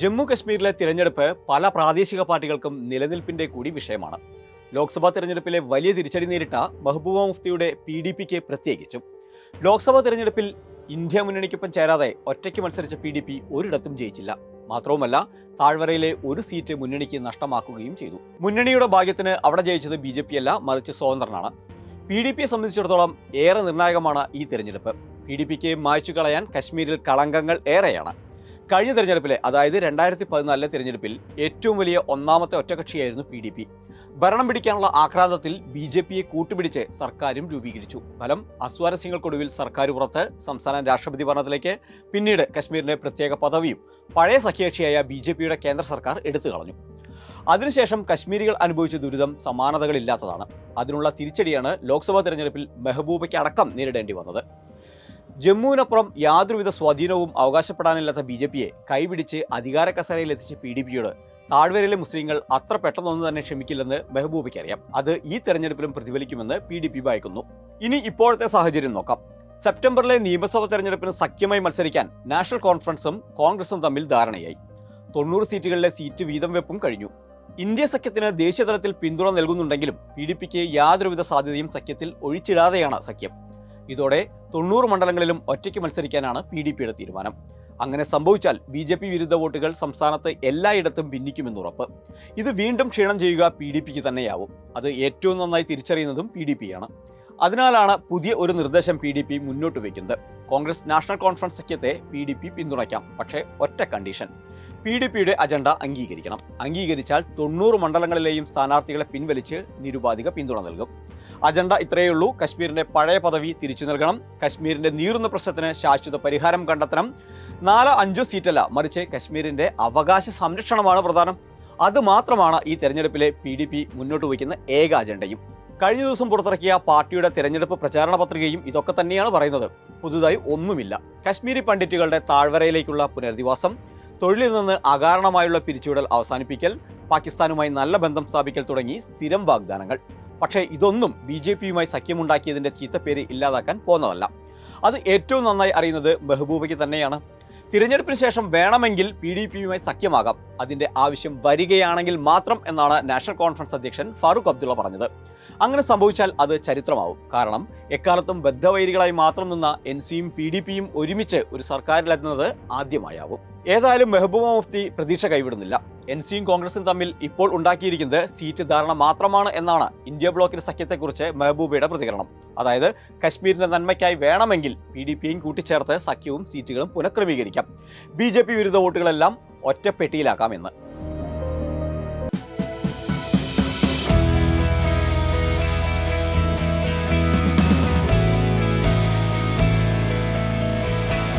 ജമ്മു കശ്മീരിലെ തിരഞ്ഞെടുപ്പ് പല പ്രാദേശിക പാർട്ടികൾക്കും നിലനിൽപ്പിന്റെ കൂടി വിഷയമാണ്. ലോക്സഭാ തിരഞ്ഞെടുപ്പിലെ വലിയ തിരിച്ചടി നേരിട്ട മെഹബൂബ മുഫ്തിയുടെ പി ഡി പിക്ക് പ്രത്യേകിച്ചും. ലോക്സഭാ തിരഞ്ഞെടുപ്പിൽ ഇന്ത്യ മുന്നണിക്കൊപ്പം ചേരാതെ ഒറ്റയ്ക്ക് മത്സരിച്ച പി ഡി പി ഒരിടത്തും ജയിച്ചില്ല. മാത്രവുമല്ല താഴ്വരയിലെ ഒരു സീറ്റ് മുന്നണിക്ക് നഷ്ടമാക്കുകയും ചെയ്തു. മുന്നണിയുടെ ഭാഗ്യത്തിന് അവിടെ ജയിച്ചത് ബി ജെ പി അല്ല മറിച്ച് സ്വതന്ത്രനാണ്. പി ഡി പിയെ സംബന്ധിച്ചിടത്തോളം ഏറെ നിർണായകമാണ് ഈ തിരഞ്ഞെടുപ്പ്. പി ഡി പിക്ക് മായ്ച്ചു കളയാൻ കശ്മീരിൽ കളങ്കങ്ങൾ ഏറെയാണ്. കഴിഞ്ഞ തിരഞ്ഞെടുപ്പിലെ അതായത് രണ്ടായിരത്തി പതിനാലിലെ തിരഞ്ഞെടുപ്പിൽ ഏറ്റവും വലിയ ഒന്നാമത്തെ ഒറ്റകക്ഷിയായിരുന്നു പി ഡി പി. ഭരണം പിടിക്കാനുള്ള ആക്രാന്തത്തിൽ ബി ജെ പിയെ കൂട്ടുപിടിച്ച് സർക്കാരും രൂപീകരിച്ചു. ഫലം അസ്വാരസ്യങ്ങൾക്കൊടുവിൽ സർക്കാർ പുറത്ത് സംസ്ഥാന രാഷ്ട്രപതി ഭരണത്തിലേക്ക് പിന്നീട് കശ്മീരിന്റെ പ്രത്യേക പദവിയും പഴയ സഖ്യകക്ഷിയായ ബി ജെ പിയുടെ കേന്ദ്ര സർക്കാർ എടുത്തു കളഞ്ഞു. അതിനുശേഷം കശ്മീരികൾ അനുഭവിച്ച ദുരിതം സമാനതകളില്ലാത്തതാണ്. അതിനുള്ള തിരിച്ചടിയാണ് ലോക്സഭാ തെരഞ്ഞെടുപ്പിൽ മെഹബൂബയ്ക്ക് അടക്കം നേരിടേണ്ടി വന്നത്. ജമ്മുവിനപ്പുറം യാതൊരുവിധ സ്വാധീനവും അവകാശപ്പെടാനില്ലാത്ത ബി ജെ പിയെ കൈപിടിച്ച് അധികാര കസേരയിൽ എത്തിച്ച പി ഡി പിയോട് താഴ്വരയിലെ മുസ്ലിങ്ങൾ അത്ര പെട്ടെന്നൊന്നും തന്നെ ക്ഷമിക്കില്ലെന്ന് മെഹബൂബയ്ക്ക് അറിയാം. അത് ഈ തെരഞ്ഞെടുപ്പിലും പ്രതിഫലിക്കുമെന്ന് പി ഡി പി വായിക്കുന്നു. ഇനി ഇപ്പോഴത്തെ സാഹചര്യം നോക്കാം. സെപ്റ്റംബറിലെ നിയമസഭാ തെരഞ്ഞെടുപ്പിന് സഖ്യമായി മത്സരിക്കാൻ നാഷണൽ കോൺഫറൻസും കോൺഗ്രസും തമ്മിൽ ധാരണയായി. തൊണ്ണൂറ് സീറ്റുകളിലെ സീറ്റ് വീതം വെപ്പും കഴിഞ്ഞു. ഇന്ത്യ സഖ്യത്തിന് ദേശീയതലത്തിൽ പിന്തുണ നൽകുന്നുണ്ടെങ്കിലും പി ഡി പിക്ക് യാതൊരുവിധ സാധ്യതയും സഖ്യത്തിൽ ഒഴിച്ചിടാതെയാണ് സഖ്യം. ഇതോടെ തൊണ്ണൂറ് മണ്ഡലങ്ങളിലും ഒറ്റയ്ക്ക് മത്സരിക്കാനാണ് പി ഡി പിയുടെ തീരുമാനം. അങ്ങനെ സംഭവിച്ചാൽ ബി ജെ പി വിരുദ്ധ വോട്ടുകൾ സംസ്ഥാനത്ത് എല്ലായിടത്തും ഭിന്നിക്കുമെന്ന് ഉറപ്പ്. ഇത് വീണ്ടും ക്ഷീണം ചെയ്യുക പി ഡി പിക്ക് തന്നെയാവും. അത് ഏറ്റവും നന്നായി തിരിച്ചറിയുന്നതും പി ഡി പിയാണ് അതിനാലാണ് പുതിയ ഒരു നിർദ്ദേശം പി ഡി പി മുന്നോട്ട് വയ്ക്കുന്നത്. കോൺഗ്രസ് നാഷണൽ കോൺഫറൻസ് സഖ്യത്തെ പി ഡി പി പിന്തുണയ്ക്കാം. പക്ഷേ ഒറ്റ കണ്ടീഷൻ. പി ഡി പിയുടെ അജണ്ട അംഗീകരിക്കണം. അംഗീകരിച്ചാൽ തൊണ്ണൂറ് മണ്ഡലങ്ങളിലെയും സ്ഥാനാർത്ഥികളെ പിൻവലിച്ച് നിരുപാധിക പിന്തുണ നൽകും. അജണ്ട ഇത്രയേ ഉള്ളൂ. കശ്മീരിന്റെ പഴയ പദവി തിരിച്ചു നൽകണം. കശ്മീരിന്റെ നീറുന്ന പ്രശ്നത്തിന് ശാശ്വത പരിഹാരം കണ്ടെത്തണം. നാലോ അഞ്ചോ സീറ്റല്ല മറിച്ച് കശ്മീരിന്റെ അവകാശ സംരക്ഷണമാണ് പ്രധാനം. അത് മാത്രമാണ് ഈ തെരഞ്ഞെടുപ്പിലെ പി ഡി പി മുന്നോട്ട് വയ്ക്കുന്ന ഏക അജണ്ടയും. കഴിഞ്ഞ ദിവസം പുറത്തിറക്കിയ പാർട്ടിയുടെ തെരഞ്ഞെടുപ്പ് പ്രചാരണ പത്രികയും ഇതൊക്കെ തന്നെയാണ് പറയുന്നത്. പുതുതായി ഒന്നുമില്ല. കശ്മീരി പണ്ഡിറ്റുകളുടെ താഴ്വരയിലേക്കുള്ള പുനരധിവാസം തൊഴിലിൽ നിന്ന് അകാരണമായുള്ള പിരിച്ചുവിടൽ അവസാനിപ്പിക്കൽ പാകിസ്ഥാനുമായി നല്ല ബന്ധം സ്ഥാപിക്കൽ തുടങ്ങി സ്ഥിരം വാഗ്ദാനങ്ങൾ. പക്ഷേ ഇതൊന്നും ബി ജെ പിയുമായി സഖ്യമുണ്ടാക്കിയതിന്റെ ചീത്തപ്പേര് ഇല്ലാതാക്കാൻ പോന്നതല്ല അത് ഏറ്റവും നന്നായി അറിയുന്നത് മെഹബൂബയ്ക്ക് തന്നെയാണ്. തിരഞ്ഞെടുപ്പിന് ശേഷം വേണമെങ്കിൽ പി ഡി പിയുമായി സഖ്യമാകാം. അതിന്റെ ആവശ്യം വരികയാണെങ്കിൽ മാത്രം എന്നാണ് നാഷണൽ കോൺഫറൻസ് അധ്യക്ഷൻ ഫാറൂഖ് അബ്ദുള്ള പറഞ്ഞത്. അങ്ങനെ സംഭവിച്ചാൽ അത് ചരിത്രമാവും. കാരണം എക്കാലത്തും ബദ്ധവൈരികളായി മാത്രം നിന്ന എൻ സിയും പി ഡി പിയും ഒരുമിച്ച് ഒരു സർക്കാരിലെത്തുന്നത് ആദ്യമായാവും. ഏതായാലും മെഹബൂബ മുഫ്തി പ്രതീക്ഷ കൈവിടുന്നില്ല. എൻ സിയും കോൺഗ്രസും തമ്മിൽ ഇപ്പോൾ ഉണ്ടാക്കിയിരിക്കുന്നത് സീറ്റ് ധാരണ മാത്രമാണ് എന്നാണ് ഇന്ത്യ ബ്ലോക്കിന്റെ സഖ്യത്തെക്കുറിച്ച് മെഹബൂബയുടെ പ്രതികരണം. അതായത് കശ്മീരിന്റെ നന്മയ്ക്കായി വേണമെങ്കിൽ പി ഡി പിയും കൂട്ടിച്ചേർത്ത് സഖ്യവും സീറ്റുകളും പുനഃക്രമീകരിക്കാം. ബി ജെ പി വിരുദ്ധ വോട്ടുകളെല്ലാം ഒറ്റപ്പെട്ടിയിലാക്കാമെന്ന്.